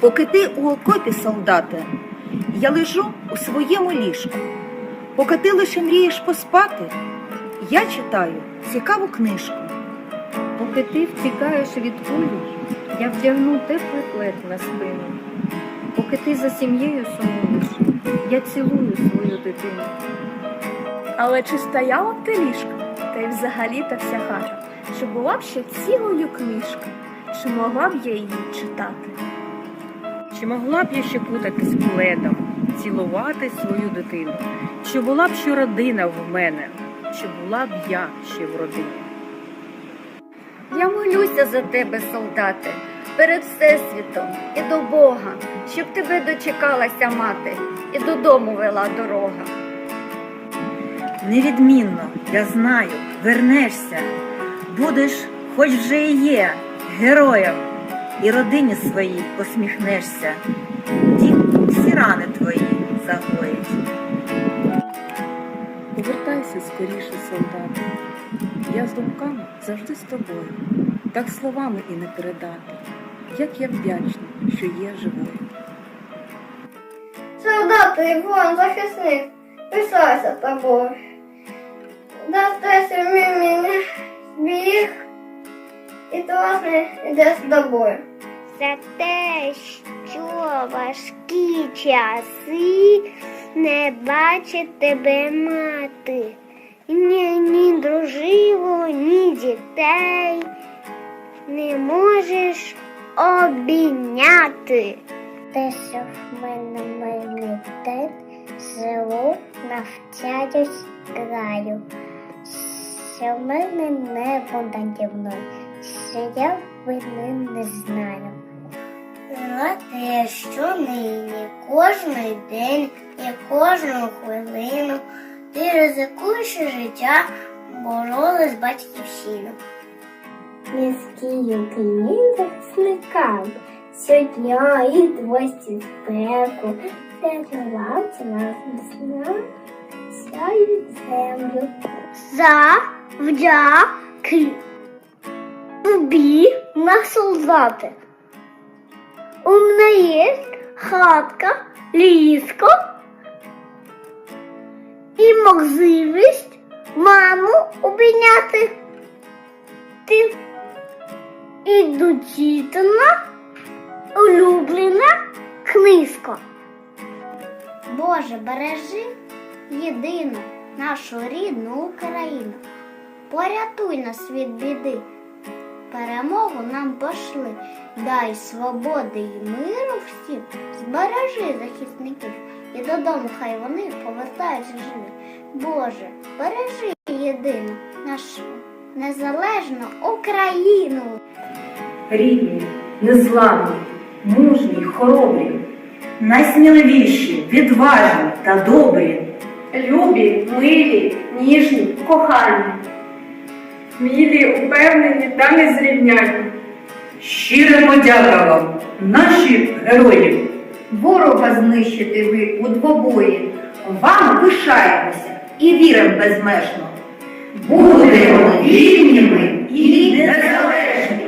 Поки ти у окопі, солдате, я лежу у своєму ліжку. Поки ти лише мрієш поспати, я читаю цікаву книжку. Поки ти втікаєш від кулі, я вдягну теплий плед на спину. Поки ти за сім'єю сумуєш, я цілую свою дитину. Але чи стояла б ти ліжка, та й взагалі та вся хата, чи була б ще цілою книжка, чи могла б я її читати? Чи могла б я ще кутатись пледом, цілувати свою дитину? Чи була б ще родина в мене? Чи була б я ще в родині? Я молюся за тебе, солдате, перед Всесвітом і до Бога, щоб тебе дочекалася мати і додому вела дорога. Невідмінно, я знаю, вернешся, будеш, хоч вже і є, героєм, і родині своїй посміхнешся. Дім всі рани твої загоїть. Повертайся скоріше, солдати. Я з думками завжди з тобою. Так словами і не передати. Як я вдячна, що є живою. Солдати, Іван, захисник, пишаюся тобою. Дасте і власне йде з тобою. За те, що важкі часи не бачить тебе мати. Ні, ні дружину, ні дітей не можеш обійняти. Те, що в мене мирний день, живу, навчаюсь краю, що в мене небо наді мною, що я вини не знаю. На те, що нині, кожний день і кожну хвилину ти ризикуєш життя, боролись батьківщину. Міські українці зникав, щодня і двості спеку, Святлавці нас весна, сяють землю. Завдяки тобі на солдати. У мене є хатка, ліжко і можливість маму обійняти. Ти і дочитана улюблена книжка. Боже, бережи єдину нашу рідну Україну. Порятуй нас від біди. Перемогу нам пошли, дай свободи і миру всім, збережи захисників, і додому хай вони повертаються живі. Боже, бережи єдину нашу незалежну Україну. Рідні, незламні, мужні, хоробрі, найсміливіші, відважні та добрі. Любі, милі, ніжні, кохані, мілі, упевнені та незрівняні. Щира подяка вам, наші герої. Ворога знищити ви у двобої. Вам пишаємося і віримо безмежно. Будемо вільними і незалежними.